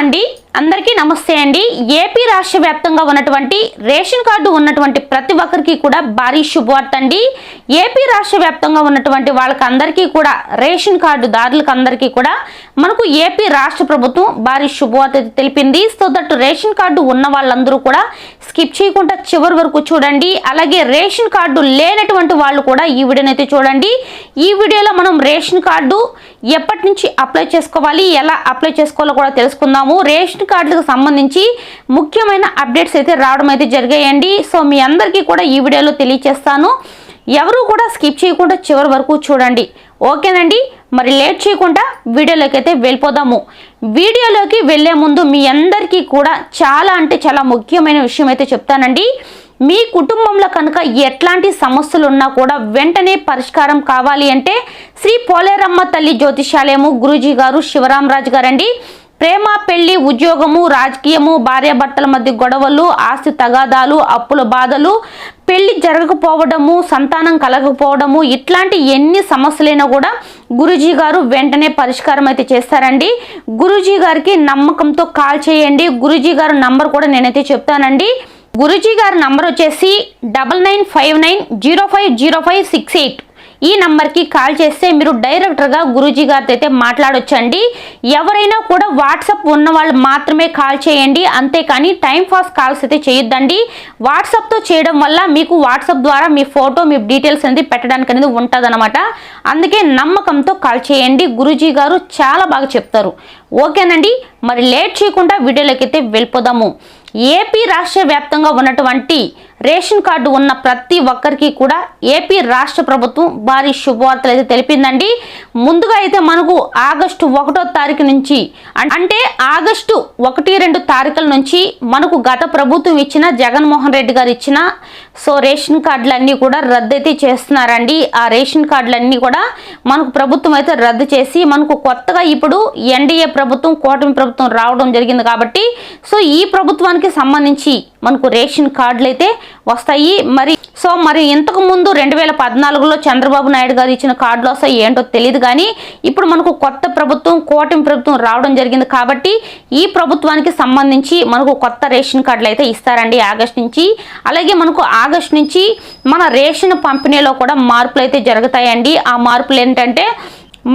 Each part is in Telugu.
అండి. అందరికీ నమస్తే అండి. ఏపీ రాష్ట్ర వ్యాప్తంగా ఉన్నటువంటి రేషన్ కార్డు ఉన్నటువంటి ప్రతి ఒక్కరికి కూడా భారీ శుభవార్త అండి ఏపీ రాష్ట్ర వ్యాప్తంగా ఉన్నటువంటి వాళ్ళకి అందరికీ కూడా రేషన్ కార్డు దారులకు అందరికీ కూడా మనకు ఏపీ రాష్ట్ర ప్రభుత్వం భారీ శుభవార్త తెలిపింది. సో దట్ రేషన్ కార్డు ఉన్న వాళ్ళందరూ కూడా స్కిప్ చేయకుండా చివరి వరకు చూడండి. అలాగే రేషన్ కార్డు లేనటువంటి వాళ్ళు కూడా ఈ వీడియోని అయితే చూడండి. ఈ వీడియోలో మనం రేషన్ కార్డు ఎప్పటి నుంచి అప్లై చేసుకోవాలి ఎలా అప్లై చేసుకోవాలో కూడా తెలుసుకుందాము. రేషన్ కార్డులకు సంబంధించి ముఖ్యమైన అప్డేట్స్ అయితే రావడం అయితే జరిగాయండి. సో మీ అందరికీ కూడా ఈ వీడియోలో తెలియచేస్తాను. ఎవరు కూడా స్కిప్ చేయకుండా చివరి వరకు చూడండి. ఓకేనండి? మరి లేట్ చేయకుండా వీడియోలోకి అయితే వెళ్ళిపోదాము. వీడియోలోకి వెళ్ళే ముందు మీ అందరికీ కూడా చాలా అంటే చాలా ముఖ్యమైన విషయం అయితే చెప్తానండి. మీ కుటుంబంలో కనుక ఎట్లాంటి సమస్యలు ఉన్నా కూడా వెంటనే పరిష్కారం కావాలి అంటే శ్రీ పోలేరమ్మ తల్లి జ్యోతిషాలయము గురూజీ గారు శివరామరాజు గారండి. ప్రేమ పెళ్ళి ఉద్యోగము రాజకీయము భార్యాభర్తల మధ్య గొడవలు ఆస్తి తగాదాలు అప్పుల బాధలు పెళ్ళి జరగకపోవడము సంతానం కలగకపోవడము ఇట్లాంటి ఎన్ని సమస్యలైనా కూడా గురుజీ గారు వెంటనే పరిష్కారం అయితే చేస్తారండి. గురుజీ గారికి నమ్మకంతో కాల్ చేయండి. గురుజీ గారు నంబర్ కూడా నేనైతే చెప్తానండి. గురుజీ గారి నంబర్ వచ్చేసి double nine five nine zero five zero five six eight. ఈ నంబర్కి కాల్ చేస్తే మీరు డైరెక్టర్గా గురూజీ గారితో అయితే మాట్లాడొచ్చండి. ఎవరైనా కూడా వాట్సాప్ ఉన్న వాళ్ళు మాత్రమే కాల్ చేయండి. అంతేకాని టైం పాస్ కాల్స్ అయితే చేయొద్దండి. వాట్సాప్తో చేయడం వల్ల మీకు వాట్సాప్ ద్వారా మీ ఫోటో మీ డీటెయిల్స్ అనేది పెట్టడానికి అనేది ఉంటుంది అందుకే నమ్మకంతో కాల్ చేయండి. గురూజీ గారు చాలా బాగా చెప్తారు. ఓకేనండి? మరి లేట్ చేయకుండా వీడియోలోకి అయితే వెళ్ళిపోదాము. ఏపీ రాష్ట్ర వ్యాప్తంగా ఉన్నటువంటి రేషన్ కార్డు ఉన్న ప్రతి ఒక్కరికి కూడా ఏపీ రాష్ట్ర ప్రభుత్వం భారీ శుభవార్తలు అయితే తెలిపిందండి. ముందుగా అయితే మనకు ఆగస్టు ఒకటో తారీఖు నుంచి అంటే ఆగస్టు ఒకటి రెండు తారీఖుల నుంచి మనకు గత ప్రభుత్వం ఇచ్చిన జగన్మోహన్ రెడ్డి గారు ఇచ్చిన సో రేషన్ కార్డులన్నీ కూడా రద్దు అయితే చేస్తున్నారండి. ఆ రేషన్ కార్డులన్నీ కూడా మనకు ప్రభుత్వం అయితే రద్దు చేసి మనకు కొత్తగా ఇప్పుడు ఎన్డీఏ ప్రభుత్వం కూటమి ప్రభుత్వం రావడం జరిగింది కాబట్టి సో ఈ ప్రభుత్వానికి సంబంధించి మనకు రేషన్ కార్డులు అయితే వస్తాయి. మరి సో మరి ఇంతకు ముందు రెండు వేల పద్నాలుగులో చంద్రబాబు నాయుడు గారు ఇచ్చిన కార్డులు వస్తాయి ఏంటో తెలియదు కానీ ఇప్పుడు మనకు కొత్త ప్రభుత్వం కూటమి ప్రభుత్వం రావడం జరిగింది కాబట్టి ఈ ప్రభుత్వానికి సంబంధించి మనకు కొత్త రేషన్ కార్డులు అయితే ఇస్తారండి ఆగస్ట్ నుంచి. అలాగే మనకు ఆగస్ట్ నుంచి మన రేషన్ పంపిణీలో కూడా మార్పులు అయితే జరుగుతాయండి. ఆ మార్పులు ఏంటంటే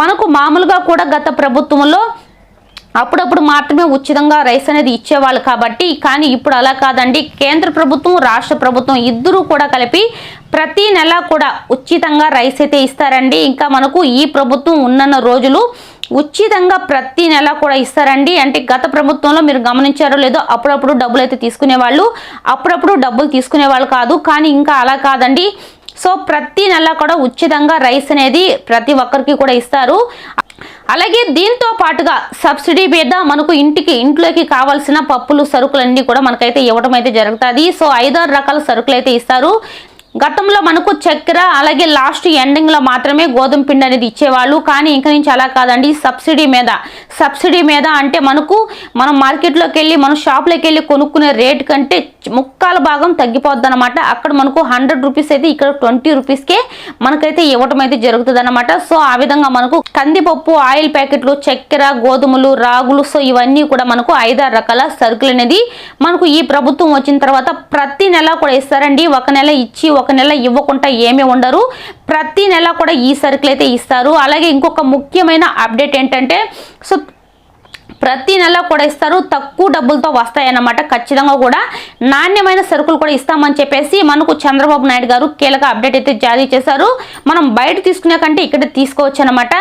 మనకు మామూలుగా కూడా గత ప్రభుత్వంలో అప్పుడప్పుడు మాత్రమే ఉచితంగా రైస్ అనేది ఇచ్చేవాళ్ళు కాబట్టి కానీ ఇప్పుడు అలా కాదండి. కేంద్ర ప్రభుత్వం రాష్ట్ర ప్రభుత్వం ఇద్దరూ కూడా కలిపి ప్రతి నెల కూడా ఉచితంగా రైస్ అయితే ఇస్తారండి. ఇంకా మనకు ఈ ప్రభుత్వం ఉన్నన్న రోజులు ఉచితంగా ప్రతి నెల కూడా ఇస్తారండి. అంటే గత ప్రభుత్వంలో మీరు గమనించారో లేదో అప్పుడప్పుడు డబ్బులు అయితే తీసుకునేవాళ్ళు అప్పుడప్పుడు డబ్బులు తీసుకునేవాళ్ళు కాదు. కానీ ఇంకా అలా కాదండి. సో ప్రతి నెల కూడా ఉచితంగా రైస్ అనేది ప్రతి ఒక్కరికి కూడా ఇస్తారు. అలాగే దీంతో పాటుగా సబ్సిడీ మీద మనకు ఇంటికి ఇంట్లోకి కావాల్సిన పప్పులు సరుకులన్నీ కూడా మనకైతే ఇవ్వడం అయితే జరుగుతుంది. సో ఐదారు రకాల సరుకులు అయితే ఇస్తారు. గతంలో మనకు చక్కెర అలాగే లాస్ట్ ఎండింగ్లో మాత్రమే గోధుమ పిండి అనేది ఇచ్చేవాళ్ళు. కానీ ఇంక నుంచి అలా కాదండి. సబ్సిడీ మీద. సబ్సిడీ మీద అంటే మనకు మనం మార్కెట్లోకి వెళ్ళి మనం షాప్లోకి వెళ్ళి కొనుక్కునే రేట్ కంటే ముక్కాల భాగం తగ్గిపోద్ది అనమాట అక్కడ మనకు హండ్రెడ్ రూపీస్ అయితే ఇక్కడ ట్వంటీ రూపీస్కే మనకైతే ఇవ్వటం అయితే జరుగుతుంది అనమాట సో ఆ విధంగా మనకు కందిపప్పు ఆయిల్ ప్యాకెట్లు చక్కెర గోధుమలు రాగులు సో ఇవన్నీ కూడా మనకు ఐదారు రకాల సరుకులు అనేది మనకు ఈ ప్రభుత్వం వచ్చిన తర్వాత ప్రతి నెల కూడా ఇస్తారండి. ఒక నెల ఇచ్చి ఒక నెల ఇవ్వకుండా ఏమీ ఉండరు. ప్రతి నెల కూడా ఈ సరుకులు అయితే ఇస్తారు. అలాగే ఇంకొక ముఖ్యమైన అప్డేట్ ఏంటంటే సో ప్రతి నెల కూడా ఇస్తారు. తక్కువ డబ్బులతో వస్తాయన్నమాట. ఖచ్చితంగా కూడా నాణ్యమైన సరుకులు కూడా ఇస్తామని చెప్పేసి మనకు చంద్రబాబు నాయుడు గారు కీలక అప్డేట్ అయితే జారీ చేశారు. మనం బయట తీసుకునే కంటే ఇక్కడ తీసుకోవచ్చు అనమాట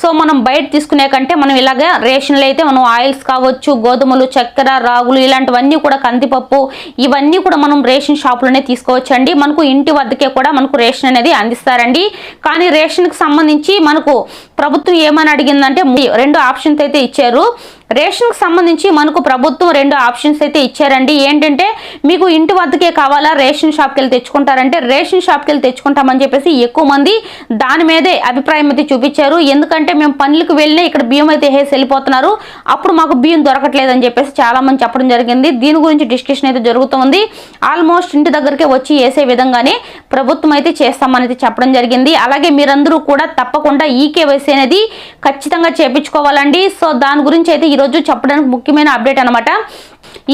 సో మనం బయట తీసుకునే కంటే మనం ఇలాగే రేషన్లు అయితే మనం ఆయిల్స్ కావచ్చు గోధుమలు చక్కెర రాగులు ఇలాంటివన్నీ కూడా కందిపప్పు ఇవన్నీ కూడా మనం రేషన్ షాపులోనే తీసుకోవచ్చు అండి మనకు ఇంటి వద్దకే కూడా మనకు రేషన్ అనేది అందిస్తారండి. కానీ రేషన్కి సంబంధించి మనకు ప్రభుత్వం ఏమని అడిగిందంటే రెండు ఆప్షన్స్ అయితే ఇచ్చారు. రేషన్కి సంబంధించి మనకు ప్రభుత్వం రెండు ఆప్షన్స్ అయితే ఇచ్చారండి. ఏంటంటే మీకు ఇంటి వద్దకే కావాలా రేషన్ షాప్కి వెళ్ళి తెచ్చుకుంటారంటే రేషన్ షాప్కి వెళ్ళి తెచ్చుకుంటామని చెప్పేసి ఎక్కువ మంది దాని మీదే అభిప్రాయం అయితే చూపించారు. ఎందుకంటే మేము పనులకు వెళ్ళినా ఇక్కడ బియ్యం అయితే వేసి వెళ్ళిపోతున్నారు. అప్పుడు మాకు బియ్యం దొరకట్లేదు అని చెప్పేసి చాలా మంది చెప్పడం జరిగింది. దీని గురించి డిస్కషన్ అయితే జరుగుతుంది ఆల్మోస్ట్ ఇంటి దగ్గరకే వచ్చి వేసే విధంగానే ప్రభుత్వం అయితే చేస్తామని చెప్పడం జరిగింది. అలాగే మీరందరూ కూడా తప్పకుండా ఈ కేవైసీ అనేది ఖచ్చితంగా చేపించుకోవాలండి. సో దాని గురించి అయితే ఈరోజు చెప్పడానికి ముఖ్యమైన అప్డేట్ అనమాట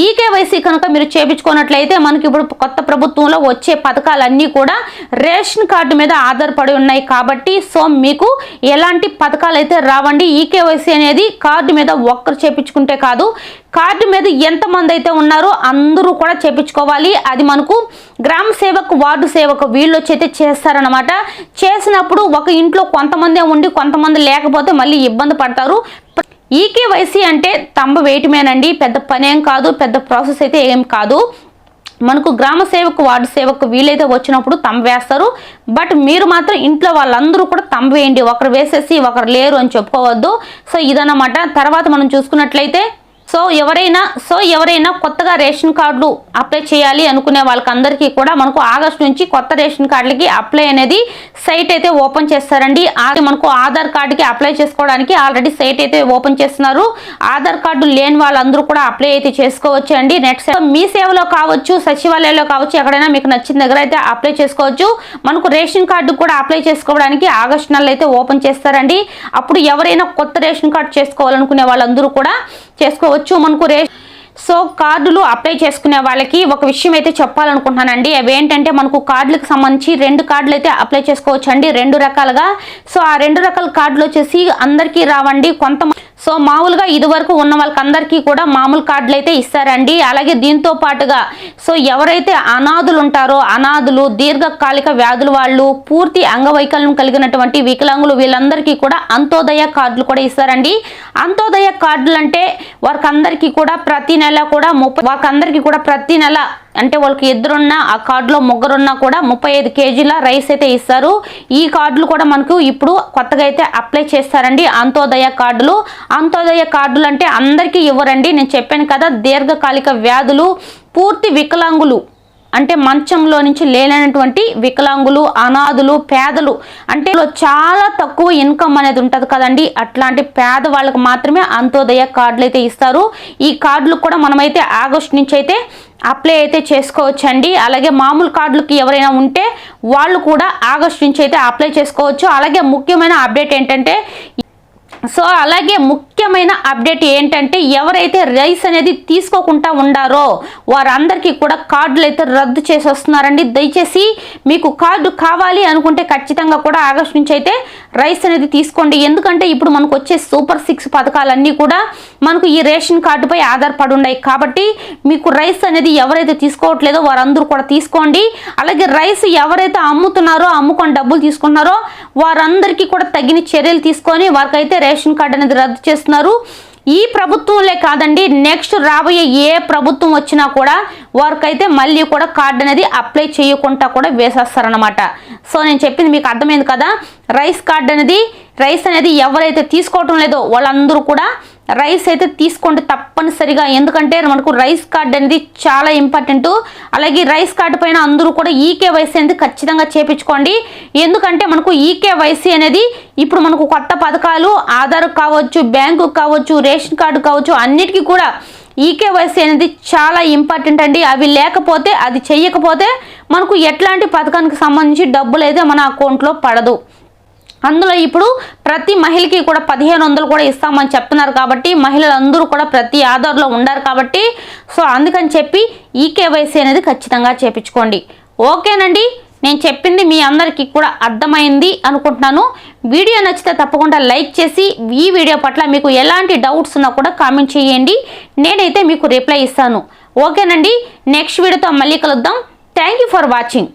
ఈ కేవైసీ కనుక మీరు చేపించుకున్నట్లయితే మనకి ఇప్పుడు కొత్త ప్రభుత్వంలో వచ్చే పథకాలన్నీ కూడా రేషన్ కార్డు మీద ఆధారపడి ఉన్నాయి కాబట్టి సో మీకు ఎలాంటి పథకాలు అయితే రావండి ఈ కేవైసీ అనేది కార్డు మీద ఒక్కరు చేపించుకుంటే కాదు కార్డు మీద ఎంతమంది అయితే ఉన్నారో అందరూ కూడా చేపించుకోవాలి. అది మనకు గ్రామ సేవకు వార్డు సేవకు వీళ్ళు వచ్చి అయితే చేస్తారనమాట చేసినప్పుడు ఒక ఇంట్లో కొంతమందే ఉండి కొంతమంది లేకపోతే మళ్ళీ ఇబ్బంది పడతారు. ఈకేవైసీ అంటే తంబ వేయటమేనండి పెద్ద పనేం కాదు పెద్ద ప్రాసెస్ అయితే ఏం కాదు. మనకు గ్రామ సేవకు వార్డు సేవకు వీలైతే వచ్చినప్పుడు తంబ వేస్తారు. బట్ మీరు మాత్రం ఇంట్లో వాళ్ళందరూ కూడా తంబ వేయండి. ఒకరు వేసేసి ఒకరు లేరు అని చెప్పుకోవద్దు. సో ఇదన్నమాట. తర్వాత మనం చూసుకున్నట్లయితే సో ఎవరైనా సో ఎవరైనా కొత్తగా రేషన్ కార్డులు అప్లై చేయాలి అనుకునే వాళ్ళకందరికీ కూడా మనకు ఆగస్ట్ నుంచి కొత్త రేషన్ కార్డులకి అప్లై అనేది సైట్ అయితే ఓపెన్ చేస్తారండి. మనకు ఆధార్ కార్డుకి అప్లై చేసుకోవడానికి ఆల్రెడీ సైట్ అయితే ఓపెన్ చేస్తున్నారు. ఆధార్ కార్డు లేని వాళ్ళందరూ కూడా అప్లై అయితే చేసుకోవచ్చు అండి నెక్స్ట్ మీ సేవలో కావచ్చు సచివాలయంలో కావచ్చు ఎక్కడైనా మీకు నచ్చిన దగ్గర అయితే అప్లై చేసుకోవచ్చు. మనకు రేషన్ కార్డు కూడా అప్లై చేసుకోవడానికి ఆగస్ట్ నెలలో అయితే ఓపెన్ చేస్తారండి. అప్పుడు ఎవరైనా కొత్త రేషన్ కార్డు చేసుకోవాలనుకునే వాళ్ళందరూ కూడా చేసుకోవచ్చు. మనకు రే సో కార్డులు అప్లై చేసుకునే వాళ్ళకి ఒక విషయం అయితే చెప్పాలనుకుంటున్నానండి. అవి ఏంటంటే మనకు కార్డులకు సంబంధించి రెండు కార్డులు అయితే అప్లై చేసుకోవచ్చు అండి రెండు రకాలుగా. సో ఆ రెండు రకాల కార్డులు వచ్చేసి అందరికీ రావండి. కొంత సో మామూలుగా ఇదివరకు ఉన్న వాళ్ళకందరికీ కూడా మామూలు కార్డులు అయితే ఇస్తారండి. అలాగే దీంతో పాటుగా సో ఎవరైతే అనాథులు ఉంటారో అనాథులు దీర్ఘకాలిక వ్యాధుల వాళ్ళు పూర్తి అంగవైకల్యం కలిగినటువంటి వికలాంగులు వీళ్ళందరికీ కూడా అంత్యోదయ కార్డులు కూడా ఇస్తారండి. అంత్యోదయ కార్డులు అంటే వారికి కూడా ప్రతి నెల కూడా ముప్పై వారికి కూడా ప్రతి నెల అంటే వాళ్ళకి ఇద్దరున్నా ఆ కార్డులో ముగ్గురున్నా కూడా ముప్పై ఐదు కేజీల రైస్ అయితే ఇస్తారు. ఈ కార్డులు కూడా మనకు ఇప్పుడు కొత్తగా అయితే అప్లై చేస్తారండి అంత్యోదయ కార్డులు. అంత్యోదయ కార్డులు అంటే అందరికీ ఇవ్వరండి. నేను చెప్పాను కదా దీర్ఘకాలిక వ్యాధులు పూర్తి వికలాంగులు అంటే మంచంలో నుంచి లేనటువంటి వికలాంగులు అనాథులు పేదలు అంటే చాలా తక్కువ ఇన్కమ్ అనేది ఉంటుంది కదండి. అట్లాంటి పేద వాళ్ళకి మాత్రమే అంత్యోదయ కార్డులు అయితే ఇస్తారు. ఈ కార్డులు కూడా మనమైతే ఆగస్ట్ నుంచి అయితే అప్లై అయితే చేసుకోవచ్చండి. అలాగే మామూలు కార్డులకి ఎవరైనా ఉంటే వాళ్ళు కూడా ఆగస్ట్ నుంచి అయితే అప్లై చేసుకోవచ్చు. అలాగే ముఖ్యమైన అప్డేట్ ఏంటంటే సో అలాగే ముఖ్యమైన అప్డేట్ ఏంటంటే ఎవరైతే రైస్ అనేది తీసుకోకుండా ఉండారో వారందరికీ కూడా కార్డులు అయితే రద్దు చేసి వస్తున్నారండి. దయచేసి మీకు కార్డు కావాలి అనుకుంటే ఖచ్చితంగా కూడా ఆగస్ట్ నుంచి అయితే రైస్ అనేది తీసుకోండి. ఎందుకంటే ఇప్పుడు మనకు వచ్చే సూపర్ సిక్స్ పథకాలన్నీ కూడా మనకు ఈ రేషన్ కార్డుపై ఆధారపడి ఉన్నాయి. కాబట్టి మీకు రైస్ అనేది ఎవరైతే తీసుకోవట్లేదో వారందరూ కూడా తీసుకోండి. అలాగే రైస్ ఎవరైతే అమ్ముతున్నారో అమ్ముకొని డబ్బులు తీసుకున్నారో వారందరికీ కూడా తగిన చర్యలు తీసుకొని వారికైతే రేషన్ కార్డు అనేది రద్దు చేస్తున్నారు. ఈ ప్రభుత్వంలే కాదండి నెక్స్ట్ రాబోయే ఏ ప్రభుత్వం వచ్చినా కూడా వారికైతే మళ్ళీ కూడా కార్డు అనేది అప్లై చేయకుండా కూడా వేసేస్తారనమాట సో నేను చెప్పింది మీకు అర్థమైంది కదా? రైస్ కార్డు అనేది రైస్ అనేది ఎవరైతే తీసుకోవటం లేదో వాళ్ళందరూ కూడా రైస్ అయితే తీసుకోండి తప్పనిసరిగా. ఎందుకంటే మనకు రైస్ కార్డ్ అనేది చాలా ఇంపార్టెంట్. అలాగే రైస్ కార్డు పైన అందరూ కూడా ఈకేవైసీ అనేది ఖచ్చితంగా చేపించుకోండి. ఎందుకంటే మనకు ఈకేవైసీ అనేది ఇప్పుడు మనకు కొత్త పథకాలు ఆధార్ కావచ్చు బ్యాంకు కావచ్చు రేషన్ కార్డు కావచ్చు అన్నిటికీ కూడా ఈకేవైసీ అనేది చాలా ఇంపార్టెంట్ అండి. అవి లేకపోతే అది చెయ్యకపోతే మనకు ఎట్లాంటి పథకానికి సంబంధించి డబ్బులు అయితే మన అకౌంట్లో పడదు. అందులో ఇప్పుడు ప్రతి మహిళకి కూడా పదిహేను వందలు కూడా ఇస్తామని చెప్తున్నారు కాబట్టి మహిళలందరూ కూడా ప్రతి ఆధార్లో ఉండారు కాబట్టి సో అందుకని చెప్పి ఈ కేవైసీ అనేది ఖచ్చితంగా చేపించుకోండి. ఓకేనండి? నేను చెప్పింది మీ అందరికీ కూడా అర్థమైంది అనుకుంటున్నాను. వీడియో నచ్చితే తప్పకుండా లైక్ చేసి ఈ వీడియో పట్ల మీకు ఎలాంటి డౌట్స్ ఉన్నా కూడా కామెంట్ చేయండి. నేనైతే మీకు రిప్లై ఇస్తాను. ఓకేనండి? నెక్స్ట్ వీడియోతో మళ్ళీ కలుద్దాం. Thank for watching.